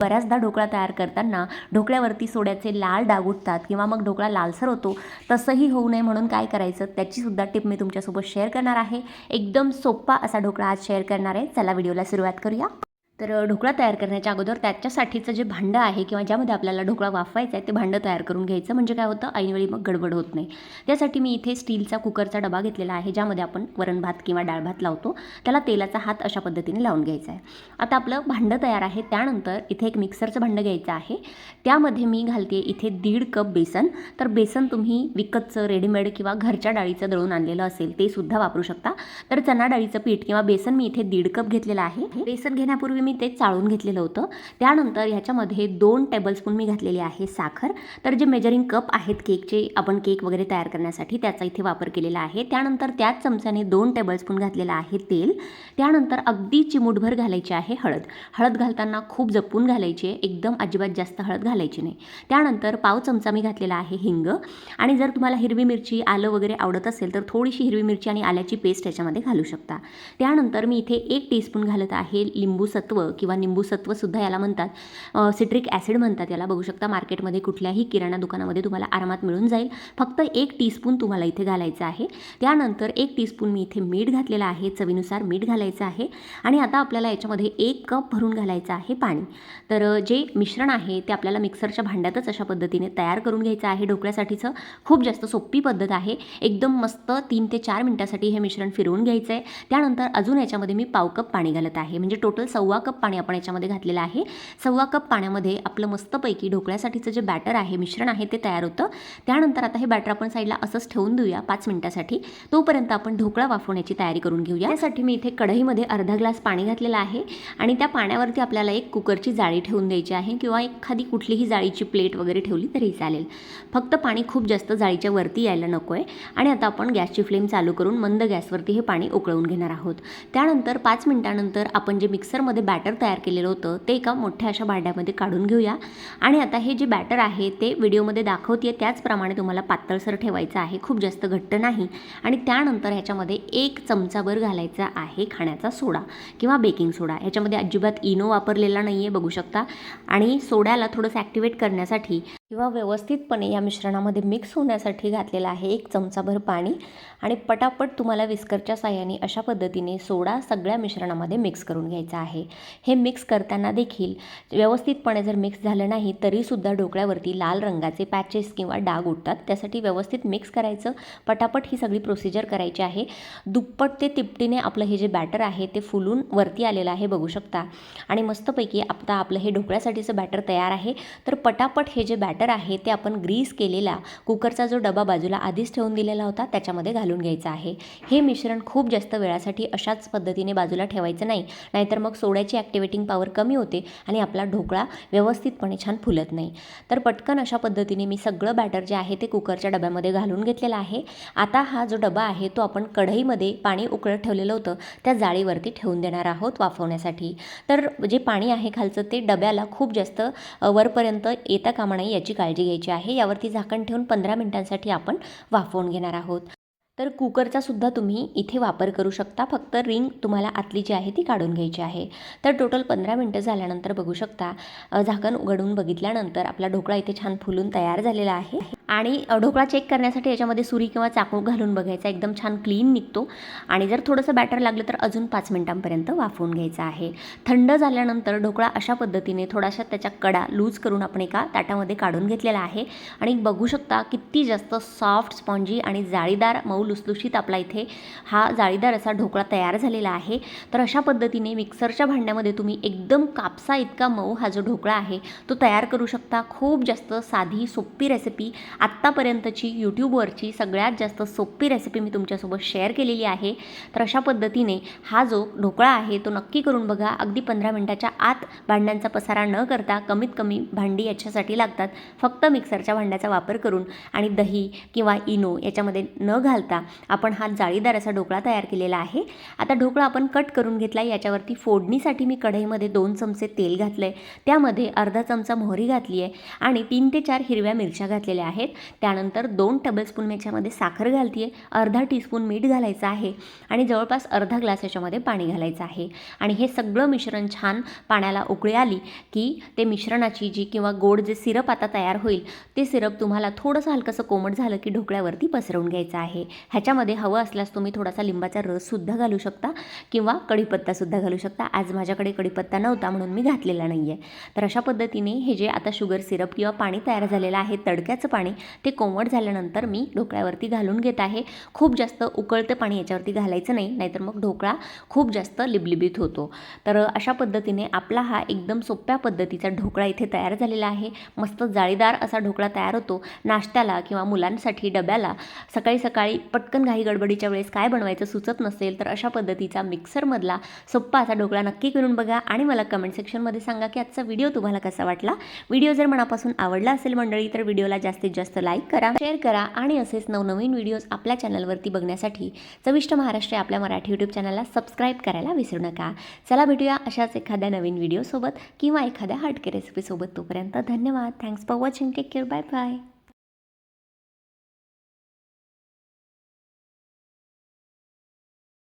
बऱ्याचदा ढोकळा तयार करताना ढोकळ्यावरती सोड्याचे लाल डाग उठतात किंवा मग ढोकळा लालसर होतो तसंही होऊ नये म्हणून काय करायचं त्याचीसुद्धा टिप मी तुमच्यासोबत शेअर करणार आहे. एकदम सोपा असा ढोकळा आज शेअर करणार आहे. चला व्हिडिओला सुरुवात करूया. तर ढोकळा तयार करण्याच्या अगोदर त्याच्यासाठीचं जे भांडं आहे किंवा ज्यामध्ये आपल्याला ढोकळा वाफवायचा आहे ते भांडं तयार करून घ्यायचं. म्हणजे काय होतं? ऐनवेळी मग गडबड होत नाही. त्यासाठी मी इथे स्टीलचा कुकरचा डबा घेतलेला आहे ज्यामध्ये आपण वरण भात किंवा डाळ भात लावतो. त्याला तेलाचा हात अशा पद्धतीने लावून घ्यायचा आहे. आता आपलं भांडं तयार आहे. त्यानंतर इथे एक मिक्सरचं भांडं घ्यायचं आहे. त्यामध्ये मी घालते इथे दीड कप बेसन. तर बेसन तुम्ही विकतचं रेडीमेड किंवा घरच्या डाळीचं दळून आणलेलं असेल ते सुद्धा वापरू शकता. तर चणा डाळीचं पीठ किंवा बेसन मी इथे दीड कप घेतलेलं आहे. बेसन घेण्यापूर्वी मी मी ते चाळून घेतलेलं होतं. त्यानंतर ह्याच्यामध्ये दोन टेबलस्पून मी घातलेली आहे साखर. तर जे मेजरिंग कप आहेत केकचे आपण केक वगैरे तयार करण्यासाठी त्याचा इथे वापर केलेला आहे. त्यानंतर त्याच चमच्याने दोन टेबलस्पून घातलेलं आहे तेल. त्यानंतर अगदी चिमूटभर घालायची आहे हळद. हळद घालताना खूप जपून घालायची आहे एकदम अजिबात जास्त हळद घालायची नाही. त्यानंतर पाव चमचा मी घातलेला आहे हिंग. आणि जर तुम्हाला हिरवी मिरची आलं वगैरे आवडत असेल तर थोडीशी हिरवी मिरची आणि आल्याची पेस्ट याच्यामध्ये घालू शकता. त्यानंतर मी इथे एक टीस्पून घालत आहे लिंबू सत्व. किंवा निंबू सत्वसुद्धा याला म्हणतात. सिट्रिक ॲसिड म्हणतात याला. बघू शकता मार्केटमध्ये कुठल्याही किराणा दुकानामध्ये तुम्हाला आरामात मिळून जाईल. फक्त एक टीस्पून तुम्हाला इथे घालायचं आहे. त्यानंतर एक टीस्पून मी इथे मीठ घातलेलं आहे. चवीनुसार मीठ घालायचं आहे. आणि आता आपल्याला याच्यामध्ये एक कप भरून घालायचं आहे पाणी. तर जे मिश्रण आहे ते आपल्याला मिक्सरच्या भांड्यातच अशा पद्धतीने तयार करून घ्यायचं आहे. ढोकळ्यासाठीचं खूप जास्त सोपी पद्धत आहे. एकदम मस्त तीन ते चार मिनटासाठी हे मिश्रण फिरवून घ्यायचं आहे त्यानंतर अजून याच्यामध्ये मी पाव कप पाणी घालत आहे. म्हणजे टोटल सव्वा कप कप पाणी आपण याच्यामध्ये घातलेलं आहे. सव्वा कप पाण्यामध्ये आपलं मस्तपैकी ढोकळ्यासाठीचं जे बॅटर आहे मिश्रण आहे ते तयार होतं. त्यानंतर आता हे बॅटर आपण साईडला असंच ठेवून देऊया पाच मिनिटासाठी. तोपर्यंत आपण ढोकळा वाफवण्याची तयारी करून घेऊया. त्यासाठी मी इथे कढईमध्ये अर्धा ग्लास पाणी घातलेलं आहे आणि त्या पाण्यावरती आपल्याला एक कुकरची जाळी ठेवून द्यायची आहे किंवा एखादी कुठलीही जाळीची प्लेट वगैरे ठेवली तरी चालेल. फक्त पाणी खूप जास्त जाळीच्या वरती यायला नको आहे आणि आता आपण गॅसची फ्लेम चालू करून मंद गॅसवरती हे पाणी उकळवून घेणार आहोत. त्यानंतर पाच मिनिटानंतर आपण जे मिक्सरमध्ये बॅटर बॅटर तयार केलेलं होतं ते एका मोठ्या अशा भांड्यामध्ये काढून घेऊया. आणि आता हे जे बॅटर आहे ते व्हिडिओमध्ये दाखवते त्याचप्रमाणे तुम्हाला पातळसर ठेवायचं आहे खूप जास्त घट्ट नाही. आणि त्यानंतर ह्याच्यामध्ये एक चमचाभर घालायचा आहे खाण्याचा सोडा किंवा बेकिंग सोडा ह्याच्यामध्ये अजिबात इनो वापरलेला नाही आहे बघू शकता. आणि सोड्याला थोडंसं ॲक्टिवेट करण्यासाठी किंवा व्यवस्थितपणे या मिश्रणामध्ये मिक्स होण्यासाठी घातलेलं आहे एक चमचाभर पाणी आणि पटापट तुम्हाला विस्करच्या साह्याने अशा पद्धतीने सोडा सगळ्या मिश्रणामध्ये मिक्स करून घ्यायचा आहे. हे मिक्स करताना देखील व्यवस्थितपणे जर मिक्स झालं नाही तरीसुद्धा ढोकळ्यावरती लाल रंगाचे पॅचेस किंवा डाग उठतात त्यासाठी व्यवस्थित मिक्स करायचं. पटापट ही सगळी प्रोसिजर करायची आहे. दुप्पट ते तिपटीने आपलं हे जे बॅटर आहे ते फुलून वरती आलेलं आहे बघू शकता. आणि मस्तपैकी आता आपलं हे ढोकळ्यासाठीचं बॅटर तयार आहे. तर पटापट हे जे बॅटर आहे ते आपण ग्रीस केलेला कुकरचा जो डबा बाजूला आधीच ठेवून दिलेला होता त्याच्यामध्ये घालून घ्यायचा आहे. हे मिश्रण खूप जास्त वेळासाठी अशाच पद्धतीने बाजूला ठेवायचं नाही नाहीतर मग सोड्याची ॲक्टिवेटिंग पॉवर कमी होते आणि आपला ढोकळा व्यवस्थितपणे छान फुलत नाही. तर पटकन अशा पद्धतीने मी सगळं बॅटर जे आहे ते कुकरच्या डब्यामध्ये घालून घेतलेलं आहे. आता हा जो डबा आहे तो आपण कढईमध्ये पाणी उकळत ठेवलेलं होतं त्या जाळीवरती ठेवून देणार आहोत वाफवण्यासाठी. तर जे पाणी आहे खालचं ते डब्याला खूप जास्त वरपर्यंत येता कामा नाही याची काळजी घ्यायची आहे. यावरती झाकण ठेवून पंधरा मिनिटांसाठी आपण वाफवून घेणार आहोत. तर कुकरचा सुद्धा तुम्ही इथे वापर करू शकता. फक्त रिंग तुम्हाला आतली जी आहे ती काढून घ्यायची आहे. तर टोटल पंधरा मिनटं झाल्यानंतर बघू शकता झाकण उघडून बघितल्यानंतर आपला ढोकळा इथे छान फुलून तयार झालेला आहे. आणि ढोकळा चेक करण्यासाठी याच्यामध्ये सुरी किंवा चाकू घालून बघायचा. एकदम छान क्लीन निघतो. आणि जर थोडंसं बॅटर लागलं तर अजून पाच मिनिटांपर्यंत वाफवून घ्यायचा आहे. थंड झाल्यानंतर ढोकळा अशा पद्धतीने थोडाशा त्याच्या कडा लूज करून आपण एका ताटामध्ये काढून घेतलेला आहे. आणि बघू शकता किती जास्त सॉफ्ट स्पॉन्जी आणि जाळीदार मऊ लुसलुशीत आपला इथे हा जाळीदार असा ढोकळा तयार झालेला आहे. तर अशा पद्धतीने मिक्सरच्या भांड्यामध्ये तुम्ही एकदम कापसा इतका मऊ हा जो ढोकळा आहे तो तयार करू शकता. खूप जास्त साधी सोपी रेसिपी आत्तापर्यंतची यूट्यूबवरची सगळ्यात जास्त सोपी रेसिपी मी तुमच्यासोबत शेअर केलेली आहे. तर अशा पद्धतीने हा जो ढोकळा आहे तो नक्की करून बघा. अगदी पंधरा मिनटाच्या आत भांड्यांचा पसारा न करता कमीत कमी भांडी याच्यासाठी लागतात. फक्त मिक्सरच्या भांड्याचा वापर करून आणि दही किंवा इनो याच्यामध्ये न घालता आपण हा जाळीदार असा ढोकळा तयार केलेला आहे. आता ढोकळा आपण कट करून घेतला याच्यावरती फोडणीसाठी मी कढईमध्ये दोन चमचे तेल घातलं आहे त्यामध्ये अर्धा चमचा मोहरी घातली आहे आणि तीन ते चार हिरव्या मिरच्या घातलेल्या आहेत. त्यानंतर दोन टेबलस्पून मी याच्यामध्ये साखर घालते आहे अर्धा टीस्पून मीठ घालायचं आहे आणि जवळपास अर्धा ग्लास याच्यामध्ये पाणी घालायचं आहे. आणि हे सगळं मिश्रण छान पाण्याला उकळी आली की ते मिश्रणाची जी किंवा गोड जे सिरप आता तयार होईल ते सिरप तुम्हाला थोडंसं हलकंसं कोमट झालं की ढोकळ्यावरती पसरवून घ्यायचं आहे. ह्याच्यामध्ये हवं असल्यास तुम्ही थोडासा लिंबाचा रससुद्धा घालू शकता किंवा कढीपत्तासुद्धा घालू शकता. आज माझ्याकडे कढीपत्ता नव्हता म्हणून मी घातलेला नाही आहे तर अशा पद्धतीने हे जे आता शुगर सिरप किंवा पाणी तयार झालेलं आहे तडक्याचं पाणी ते कोमट झाल्यानंतर मी ढोकळ्यावरती घालून घेत आहे. खूप जास्त उकळतं पाणी याच्यावरती घालायचं नाही नाहीतर मग ढोकळा खूप जास्त लिबलिबीत होतो. तर अशा पद्धतीने आपला हा एकदम सोप्या पद्धतीचा ढोकळा इथे तयार झालेला आहे. मस्त जाळीदार असा ढोकळा तयार होतो. नाश्त्याला किंवा मुलांसाठी डब्याला सकाळी सकाळी पटकन घाई गडबडीच्या वेळेस काय बनवायचं सुचत नसेल तर अशा पद्धतीचा मिक्सरमधला सोप्पा असा ढोकळा नक्की करून बघा आणि मला कमेंट सेक्शनमध्ये सांगा की आजचा व्हिडिओ तुम्हाला कसा वाटला. व्हिडिओ जर मनापासून आवडला असेल मंडळी तर व्हिडिओला जास्तीत जास्त लाईक करा शेअर करा आणि असेच नवनवीन व्हिडिओज आपल्या चॅनलवरती बघण्यासाठी चविष्ट महाराष्ट्र आपल्या मराठी यूट्यूब चॅनलला सबस्क्राईब करायला विसरू नका. चला भेटूया अशाच एखाद्या नवीन व्हिडिओसोबत किंवा एखाद्या हटके रेसिपीसोबत तोपर्यंत धन्यवाद. Thanks for watching take care bye bye